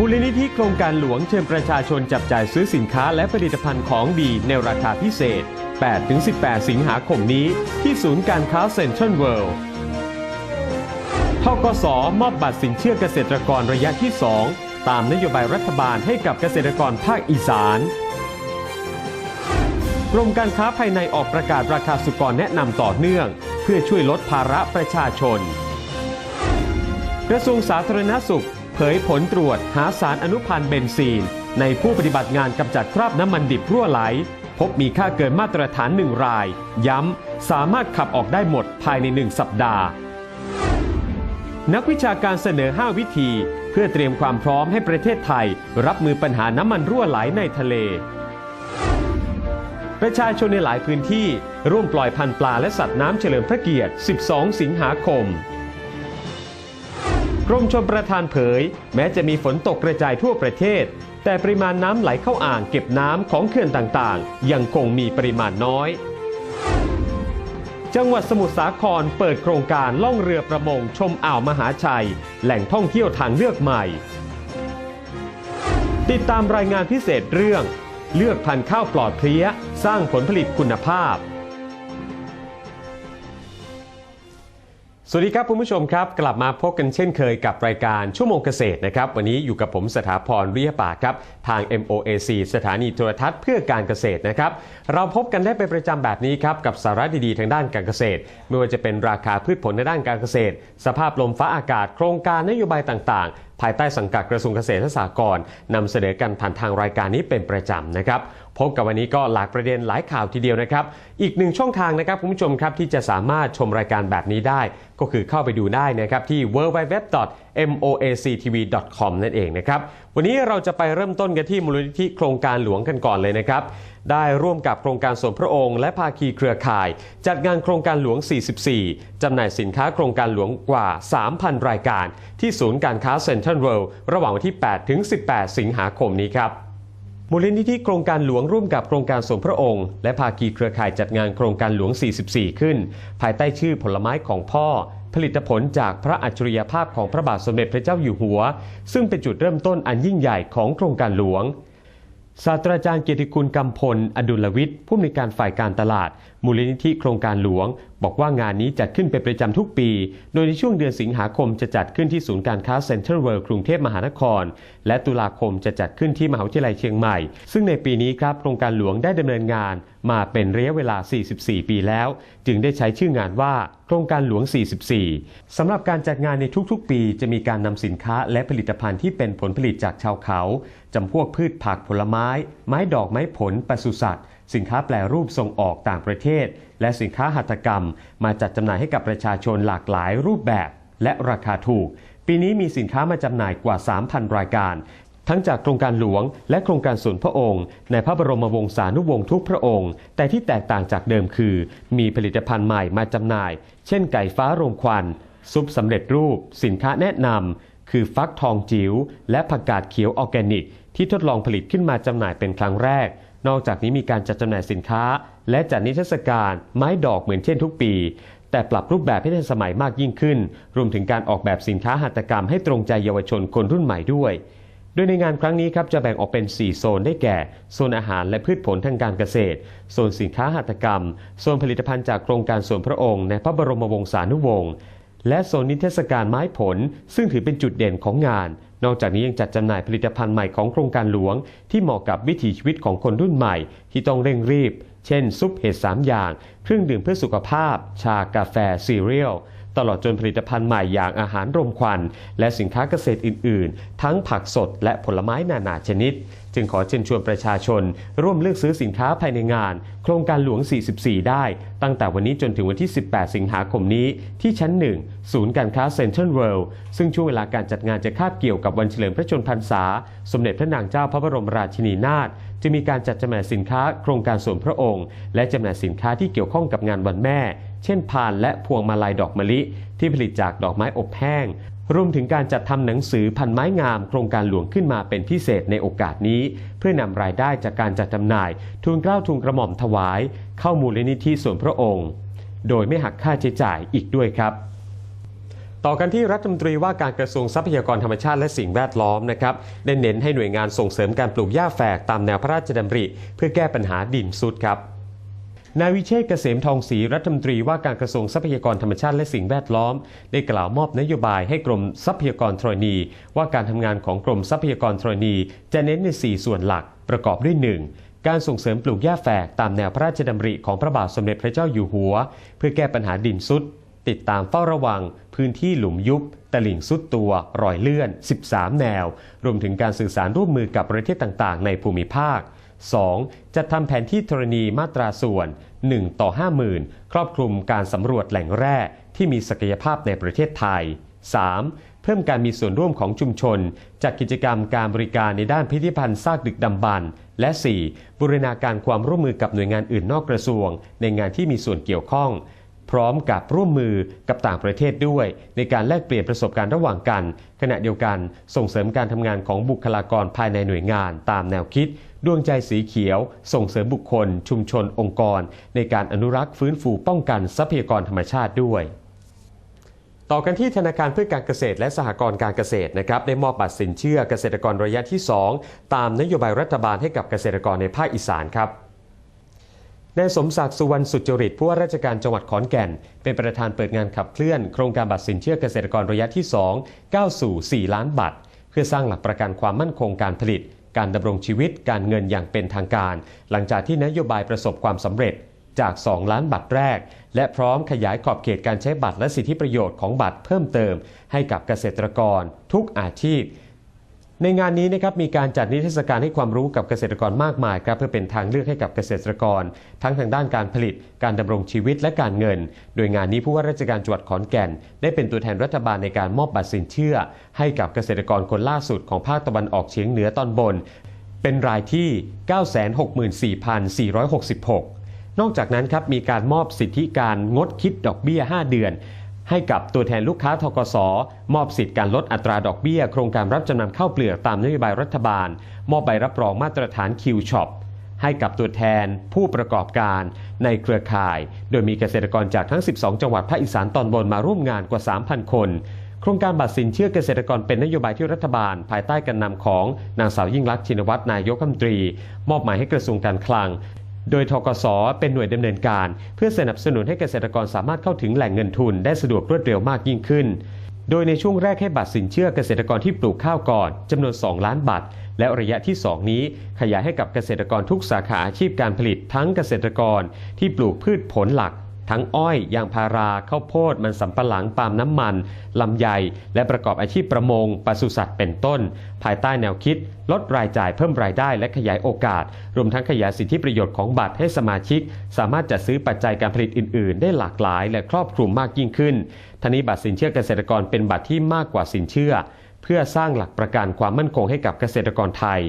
โครงการหลวงเชิญประชาชนจับจ่ายซื้อสินค้าและผลิตภัณฑ์ของดีในราคาพิเศษ 8-18 สิงหาคมนี้ ที่ศูนย์การค้าเซ็นทรัลเวิลด์ทกสมอบบัตรสินเชื่อเกษตรกรระยะที่ 2 ตามนโยบายรัฐบาลให้กับเกษตรกรภาคอีสานกรมการค้าภายในออกประกาศราคาสุกรแนะนำต่อเนื่อง เพื่อช่วยลดภาระประชาชน กระทรวงสาธารณสุข ผยผลตรวจหาสารอนุพันธ์เบนซีน ในผู้ปฏิบัติงานกำจัดคราบน้ำมันดิบรั่วไหล พบมีค่าเกินมาตรฐานหนึ่งราย ย้ำ สามารถขับออกได้หมดภายในหนึ่งสัปดาห์ นักวิชาการเสนอ 5 วิธี เพื่อเตรียมความพร้อมให้ประเทศไทย รับมือปัญหาน้ำมันรั่วไหลในทะเล ประชาชนในหลายพื้นที่ร่วมปล่อยพันธุ์ปลาและสัตว์น้ำเฉลิมพระเกียรติ 12 สิงหาคม กรมชลประทานเผย แม้จะมีฝนตกกระจายทั่วประเทศ แต่ปริมาณน้ำไหลเข้าอ่างเก็บน้ำของเขื่อนต่างๆ ยังคงมีปริมาณน้อย จังหวัดสมุทรสาครเปิดโครงการล่องเรือประมงชมอ่าวมหาชัย แหล่งท่องเที่ยวทางเลือกใหม่ ติดตามรายงานพิเศษเรื่อง เลือกพันธุ์ข้าวปลอดเพลี้ย สร้างผลผลิตคุณภาพ สวัสดีครับคุณผู้ชมครับ กลับมาพบกันเช่นเคยกับรายการชั่วโมงเกษตรนะครับ วันนี้อยู่กับผมสถาพรวิยป่าครับ ทาง MOAC สถานีโทรทัศน์เพื่อการเกษตรนะครับ เราพบกันได้เป็นประจำแบบนี้ครับ กับสาระดีๆทางด้านการเกษตร ไม่ว่าจะเป็นราคาพืชผลในด้านการเกษตร สภาพลมฟ้าอากาศโครงการนโยบายต่างๆ ภายใต้สังกัดกระทรวงเกษตรและสหกรณ์นำเสนอกันผ่านทางรายการนี้เป็นประจำนะครับพบกับวันนี้ก็หลากประเด็นหลายข่าวทีเดียวนะครับ อีกหนึ่งช่องทางนะครับคุณผู้ชมครับที่จะสามารถชมรายการแบบนี้ได้ ก็คือเข้าไปดูได้นะครับที่ www.moactv.com นั่นเองนะครับวันนี้เราจะไปเริ่มต้นกันที่มูลนิธิโครงการหลวงกันก่อนเลยนะครับได้ร่วมกับโครงการสมพระองค์และภาคีเครือข่าย จัดงานโครงการหลวง 44 จำหน่ายสินค้าโครงการหลวงกว่า 3,000 รายการ ที่ศูนย์การค้าเซ็นทรัลเวิลด์ระหว่างวันที่ 8 ถึง 18 สิงหาคมนี้ครับ มูลนิธิโครงการหลวงร่วมกับโครงการสมพระองค์ และภาคีเครือข่ายจัดงานโครงการหลวง 44 ขึ้น ภายใต้ชื่อผลไม้ของพ่อ ผลิตผลจากพระอัจฉริยภาพของพระบาทสมเด็จพระเจ้าอยู่หัว ซึ่งเป็นจุดเริ่มต้นอันยิ่งใหญ่ของโครงการหลวงศาสตราจารย์เกียรติคุณกำพล อดุลวิทย์ผู้อำนวยการฝ่ายการตลาด มูลนิธิโครงการหลวง บอกว่างานนี้จัดขึ้นเป็นประจำทุกปี โดยในช่วงเดือนสิงหาคมจะจัดขึ้นที่ศูนย์การค้าเซ็นทรัลเวิลด์กรุงเทพมหานคร และตุลาคมจะจัดขึ้นที่มหาวิทยาลัยเชียงใหม่ ซึ่งในปีนี้ครับโครงการหลวงได้ดำเนินงานมาเป็นระยะเวลา 44 ปีแล้ว จึงได้ใช้ชื่องานว่าโครงการหลวง 44 สำหรับการจัดงานในทุกๆ ปี จะมีการนำสินค้าและผลิตภัณฑ์ที่เป็นผลผลิตจากชาวเขาจำพวกพืชผักผลไม้ ไม้ดอกไม้ผลปศุสัตว์ สินค้าแปลรูปส่งออกต่างประเทศ และสินค้าหัตถกรรม มาจัดจำหน่ายให้กับประชาชนหลากหลายรูปแบบ และราคาถูก ปีนี้มีสินค้ามาจำหน่ายกว่า 3,000 รายการ ทั้งจากโครงการหลวง และโครงการส่วนพระองค์ ในพระบรมวงศานุวงศ์ทุกพระองค์ แต่ที่แตกต่างจากเดิมคือ มีผลิตภัณฑ์ใหม่มาจำหน่าย เช่นไก่ฟ้าโรงควัน ซุปสำเร็จรูป สินค้าแนะนำคือฟักทองจิ๋วและผักกาดเขียวออร์แกนิก ที่ทดลองผลิตขึ้นมาจำหน่ายเป็นครั้งแรก นอกจากนี้มีการจัดจำหน่ายสินค้า และจัดนิทรรศการไม้ดอกเหมือนเช่นทุกปี แต่ปรับรูปแบบให้ทันสมัยมากยิ่งขึ้น รวมถึงการออกแบบสินค้าหัตถกรรมให้ตรงใจเยาวชนคนรุ่นใหม่ด้วย โดยในงานครั้งนี้ครับจะแบ่งออกเป็น 4 โซนได้แก่ โซนอาหารและพืชผลทางการเกษตร โซนสินค้าหัตถกรรม โซนผลิตภัณฑ์จากโครงการส่วนพระองค์ในพระบรมวงศานุวงศ์และโซนนิทรรศการไม้ผล ซึ่งถือเป็นจุดเด่นของงาน นอกจากนี้ยังจัดจำหน่ายผลิตภัณฑ์ใหม่ของโครงการหลวง ที่เหมาะกับวิถีชีวิตของคนรุ่นใหม่ ที่ต้องเร่งรีบ เช่น ซุปเห็ด3อย่าง เครื่องดื่มเพื่อสุขภาพ ชากาแฟซีเรียล ตลอดจนผลิตภัณฑ์ใหม่อย่างอาหารรมควัน และสินค้าเกษตรอื่น ๆ ทั้งผักสดและผลไม้นานาชนิด จึงขอเชิญชวนประชาชน ร่วมเลือกซื้อสินค้าภายในงาน โครงการหลวง 44 ได้ ตั้งแต่วันนี้จนถึงวันที่ 18 สิงหาคมนี้ ที่ชั้น 1 ศูนย์การค้าเซ็นทรัลเวิลด์ซึ่งช่วงเวลาการจัดงานจะคาบเกี่ยวกับวันเฉลิมพระชนมพรรษา สมเด็จพระนางเจ้าพระบรมราชินีนาถ จะมีการจัดจำหน่ายสินค้าโครงการส่วนพระองค์ และจำหน่ายสินค้าที่เกี่ยวข้องกับงานวันแม่ เช่นพานและพวงมาลัยดอกมะลิ ที่ผลิตจากดอกไม้อบแห้ง รวมถึงการจัดทำหนังสือพันไม้งาม โครงการหลวงขึ้นมาเป็นพิเศษในโอกาสนี้ เพื่อนำรายได้จากการจัดจำหน่ายทุนเกล้าทุนกระหม่อมถวาย เข้ามูลนิธิส่วนพระองค์ โดยไม่หักค่าใช้จ่ายอีกด้วยครับ ต่อกันที่รัฐมนตรีว่าการกระทรวงทรัพยากรธรรมชาติและสิ่งแวดล้อมนะครับได้เน้นให้หน่วยงานส่งเสริมการปลูกหญ้าแฝกตามแนวพระราชดำริ เพื่อแก้ปัญหาดินซุดครับนายวิเชษฐ์เกษมทองศรีรัฐมนตรีว่าการกระทรวงทรัพยากรธรรมชาติและสิ่งแวดล้อม ได้กล่าวมอบนโยบายให้กรมทรัพยากรธรณี ว่าการทำงานของกรมทรัพยากรธรณี จะเน้นใน 4 ส่วนหลัก ประกอบด้วย 1. การส่งเสริมปลูกหญ้าแฝกตามแนวพระราชดำริของพระบาทสมเด็จพระเจ้าอยู่หัว เพื่อแก้ปัญหาดินซุด ติดตามเฝ้าระวัง พื้นที่หลุมยุบตลิ่งสุดตัว รอยเลื่อน 13 แนว รวมถึงการสื่อสารร่วมมือกับประเทศต่างๆ ในภูมิภาค 2. จัดทำแผนที่ธรณีมาตราส่วน 1 ต่อ 50,000 ครอบคลุมการสำรวจแหล่งแร่ที่มีศักยภาพในประเทศไทย 3. เพิ่มการมีส่วนร่วมของชุมชน จากกิจกรรมการบริการในด้านพิพิธภัณฑ์ซากดึกดำบรรพ์และ 4. บูรณาการความร่วมมือกับหน่วยงานอื่นนอกกระทรวง ในงานที่มีส่วนเกี่ยวข้อง พร้อมกับร่วมมือกับต่างประเทศด้วย ในการแลกเปลี่ยนประสบการณ์ระหว่างกัน ขณะเดียวกันส่งเสริมการทำงานของบุคลากรภายในหน่วยงานตามแนวคิดดวงใจสีเขียว ส่งเสริมบุคคล ชุมชนองค์กร ในการอนุรักษ์ฟื้นฟูป้องกันทรัพยากรธรรมชาติด้วยต่อกันที่ธนาคารเพื่อการเกษตรและสหกรณ์การเกษตรนะครับได้มอบบัตรสินเชื่อเกษตรกรระยะที่ 2 ตามนโยบายรัฐบาลให้กับเกษตรกรในภาคอีสานครับ นายสมศักดิ์สุวรรณสุจริตผู้ว่าราชการจังหวัดขอนแก่น เป็นประธานเปิดงานขับเคลื่อน โครงการบัตรสินเชื่อเกษตรกรระยะที่ 2 ก้าวสู่ 4 ล้านบาทเพื่อสร้างหลักประกันความมั่นคงการผลิต การดำรงชีวิตการเงินอย่างเป็นทางการ หลังจากที่นโยบายประสบความสำเร็จจาก 2 ล้านบัตรแรก และพร้อมขยายขอบเขตการใช้บัตรและสิทธิประโยชน์ของบัตรเพิ่มเติม ให้กับเกษตรกร ทุกอาชีพ ในงานนี้นะครับมีการจัดนิทรรศการให้ความรู้กับเกษตรกรมากมายครับเพื่อเป็นทางเลือกให้กับเกษตรกร ทั้งทางด้านการผลิต การดำรงชีวิตและการเงิน โดยงานนี้ผู้ว่าราชการจังหวัดขอนแก่น ได้เป็นตัวแทนรัฐบาลในการมอบบัตรสินเชื่อ ให้กับเกษตรกรคนล่าสุดของภาคตะวันออกเฉียงเหนือตอนบน เป็นรายที่ 964,466 นอกจากนั้นครับมีการมอบสิทธิการงดคิดดอกเบี้ย 5 เดือน ให้กับตัวแทนลูกค้าทกสมอบสิทธิ์การลดอัตราดอกเบี้ย โครงการรับจำนำข้าวเปลือกตามนโยบายรัฐบาล มอบใบรับรองมาตรฐานคิวช็อปให้กับตัวแทนผู้ประกอบการในเครือข่าย โดยมีเกษตรกรจากทั้ง 12 จังหวัดภาคอีสานตอนบนมาร่วมงานกว่า 3,000 คน โครงการบัตรสินเชื่อเกษตรกรเป็นนโยบายที่รัฐบาล ภายใต้การนำของนางสาวยิ่งลักษณ์ชินวัตรนายกรัฐมนตรี มอบหมายให้กระทรวงการคลัง โดยทกสเป็นหน่วยดำเนินการ เพื่อสนับสนุนให้เกษตรกรสามารถเข้าถึงแหล่งเงินทุนได้สะดวกรวดเร็วมากยิ่งขึ้น โดยในช่วงแรกให้บัตรสินเชื่อเกษตรกรที่ปลูกข้าวก่อนจำนวน 2 ล้านบาทและระยะที่ 2 นี้ขยายให้กับเกษตรกรทุกสาขาอาชีพการผลิตทั้งเกษตรกรที่ปลูกพืชผลหลัก ทั้งอ้อย ยางพารา ข้าวโพด มันสำปะหลัง ปาล์มน้ำมัน ลำไย และประกอบอาชีพประมง ปศุสัตว์ เป็นต้น ภายใต้แนวคิด ลดรายจ่ายเพิ่มรายได้และขยายโอกาส รวมทั้งขยายสิทธิประโยชน์ของบัตรให้สมาชิก สามารถจัดซื้อปัจจัยการผลิตอื่น ๆ ได้หลากหลาย และครอบคลุมมากยิ่งขึ้นทานี้บัตรสินเชื่อเกษตรกรเป็นบัตรที่มากกว่าสินเชื่อ เพื่อสร้างหลักประกันความมั่นคงให้กับเกษตรกรไทย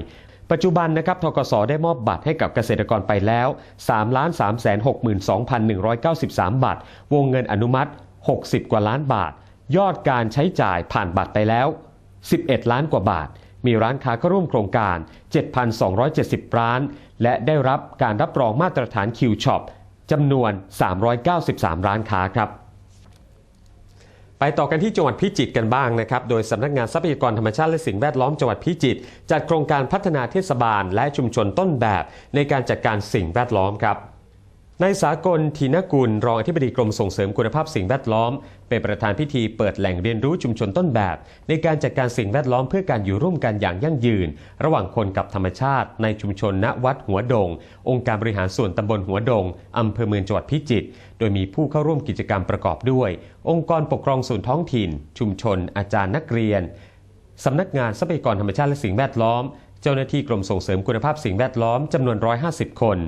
ปัจจุบันนะครับทกสได้มอบบัตรให้กับเกษตรกรไปแล้ว 3 3 6 2 1 9 3 บาท วงเงินอนุมัติ 60 กว่าล้านบาท ยอดการใช้จ่ายผ่านบัตรไปแล้ว 11 ล้านกว่าบาท มีร้านค้าเข้าร่วมโครงการ 7,270 ร้าน และได้รับการรับรองมาตรฐานคิวช็อปจำนวน 393 ร้านค้าครับ ไปต่อกันที่จังหวัดพิจิตรกันบ้างนะครับ โดยสำนักงานทรัพยากรธรรมชาติและสิ่งแวดล้อมจังหวัดพิจิตรจัดโครงการพัฒนาเทศบาลและชุมชนต้นแบบ ในการจัดการสิ่งแวดล้อมครับ นายสากลทีนกุลรองอธิบดีกรมส่งเสริมคุณภาพสิ่งแวดล้อม เป็นประธานพิธีเปิดแหล่งเรียนรู้ชุมชนต้นแบบ ในการจัดการสิ่งแวดล้อมเพื่อการอยู่ร่วมกันอย่างยั่งยืน ระหว่างคนกับธรรมชาติ ในชุมชนณวัดหัวดง องค์การบริหารส่วนตำบลหัวดงอำเภอเมืองจังหวัดพิจิตรโดยมีผู้เข้าร่วมกิจกรรมประกอบด้วย องค์กรปกครองส่วนท้องถิ่น ชุมชน อาจารย์นักเรียนสำนักงานทรัพยากรธรรมชาติและสิ่งแวดล้อม เจ้าหน้าที่กรมส่งเสริมคุณภาพสิ่งแวดล้อมจำนวน 150 คน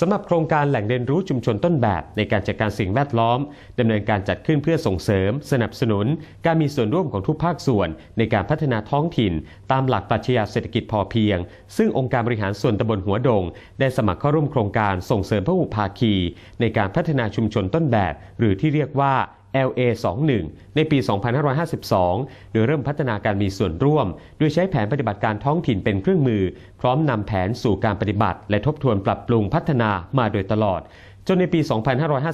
สำหรับโครงการแหล่งเรียนรู้ชุมชนต้นแบบในการจัดการสิ่งแวดล้อมดำเนินการจัดขึ้นเพื่อส่งเสริม สนับสนุน การมีส่วนร่วมของทุกภาคส่วน ในการพัฒนาท้องถิ่น ตามหลักปรัชญาเศรษฐกิจพอเพียง ซึ่งองค์การบริหารส่วนตำบลหัวดง ได้สมัครเข้าร่วมโครงการส่งเสริมพหุภาคี ในการพัฒนาชุมชนต้นแบบ หรือที่เรียกว่า LA 21 ในปี 2552 โดยเริ่มพัฒนาการมีส่วนร่วม โดยใช้แผนปฏิบัติการท้องถิ่นเป็นเครื่องมือ พร้อมนำแผนสู่การปฏิบัติ และทบทวนปรับปรุงพัฒนามาโดยตลอด จนในปี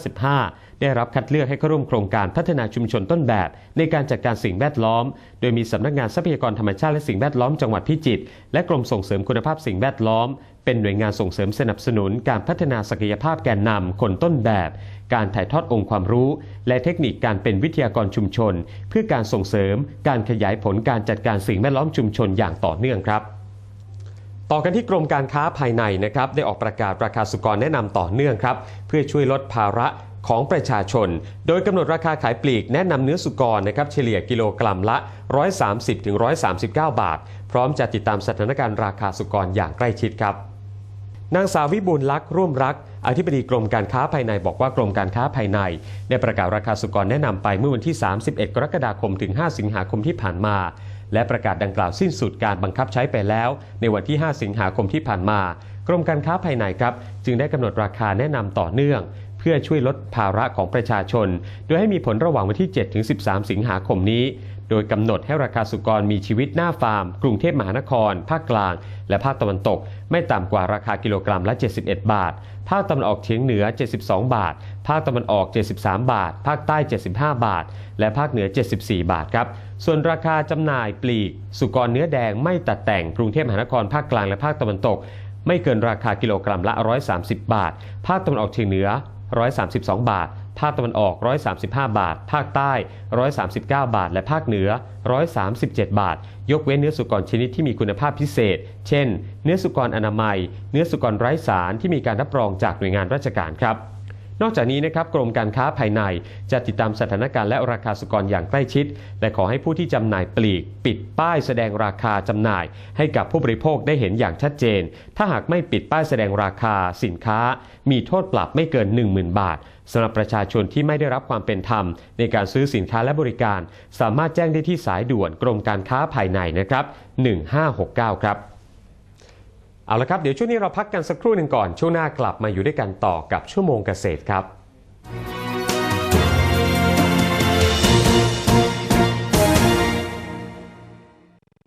2555 ได้รับคัดเลือกให้เข้าร่วมโครงการพัฒนาชุมชนต้นแบบ ในการจัดการสิ่งแวดล้อม โดยมีสำนักงานทรัพยากรธรรมชาติและสิ่งแวดล้อมจังหวัดพิจิตรและกรมส่งเสริมคุณภาพสิ่งแวดล้อม เป็นหน่วยงานส่งเสริมสนับสนุนการพัฒนาศักยภาพแกนนำคนต้นแบบ การถ่ายทอดองค์ความรู้ และเทคนิคการเป็นวิทยากรชุมชน เพื่อการส่งเสริม การขยายผลการจัดการสิ่งแวดล้อมชุมชนอย่างต่อเนื่องครับ ต่อกันที่กรมการค้าภายในนะครับได้ออกประกาศราคาสุกรแนะนำต่อเนื่องครับ เพื่อช่วยลดภาระของประชาชน โดยกำหนดราคาขายปลีกแนะนำเนื้อสุกรนะครับเฉลี่ยกิโลกรัมละ 130-139 บาท พร้อมจะติดตามสถานการณ์ราคาสุกรอย่างใกล้ชิดครับนางสาววิบูลลักษ์ร่วมรัก อธิบดีกรมการค้าภายในบอกว่ากรมการค้าภายใน ได้ประกาศราคาสุกรแนะนำไปเมื่อวันที่ 31 กรกฎาคมถึง 5 สิงหาคมที่ผ่านมา และประกาศดังกล่าวสิ้นสุดการบังคับใช้ไปแล้ว ในวันที่ 5 สิงหาคมที่ผ่านมา กรมการค้าภายในครับ จึงได้กำหนดราคาแนะนำต่อเนื่อง เพื่อช่วยลดภาระของประชาชน โดยให้มีผลระหว่างวันที่ 7 ถึง 13 สิงหาคมนี้ โดยกำหนดให้ราคาสุกรมีชีวิตหน้าฟาร์ม กรุงเทพมหานคร ภาคกลาง และภาคตะวันตก ไม่ต่ำกว่าราคากิโลกรัมละ 71 บาท ภาคตะวันออกเฉียงเหนือ 72 บาท ภาคตะวันออก 73 บาท ภาคใต้ 75 บาท และภาคเหนือ 74 บาทครับ ส่วนราคาจำหน่ายปลีก สุกรเนื้อแดงไม่ตัดแต่งกรุงเทพมหานคร ภาคกลางและภาคตะวันตก ไม่เกินราคากิโลกรัมละ 130 บาท ภาคตะวันออกเฉียงเหนือ 132 บาท ภาคตะวันออก 135 บาท ภาคใต้ 139 บาท และภาคเหนือ 137 บาท ยกเว้นเนื้อสุกรชนิดที่มีคุณภาพพิเศษ เช่น เนื้อสุกรอนามัย เนื้อสุกรไร้สารที่มีการรับรองจากหน่วยงานราชการครับ นอกจากนี้นะครับกรมการค้าภายในจะติดตามสถานการณ์และราคาสุกรอย่างใกล้ชิด และขอให้ผู้ที่จำหน่ายปลีก ปิดป้ายแสดงราคาจำหน่าย ให้กับผู้บริโภคได้เห็นอย่างชัดเจน ถ้าหากไม่ปิดป้ายแสดงราคาสินค้า มีโทษปรับไม่เกิน 10,000 บาทสำหรับประชาชนที่ไม่ได้รับความเป็นธรรม ในการซื้อสินค้าและบริการ สามารถแจ้งได้ที่สายด่วนกรมการค้าภายในนะครับ 1569 ครับ เอาละครับเดี๋ยวช่วงนี้เราพักกันสักครู่หนึ่งก่อน ช่วงหน้ากลับมาอยู่ด้วยกันต่อกับชั่วโมงเกษตรครับ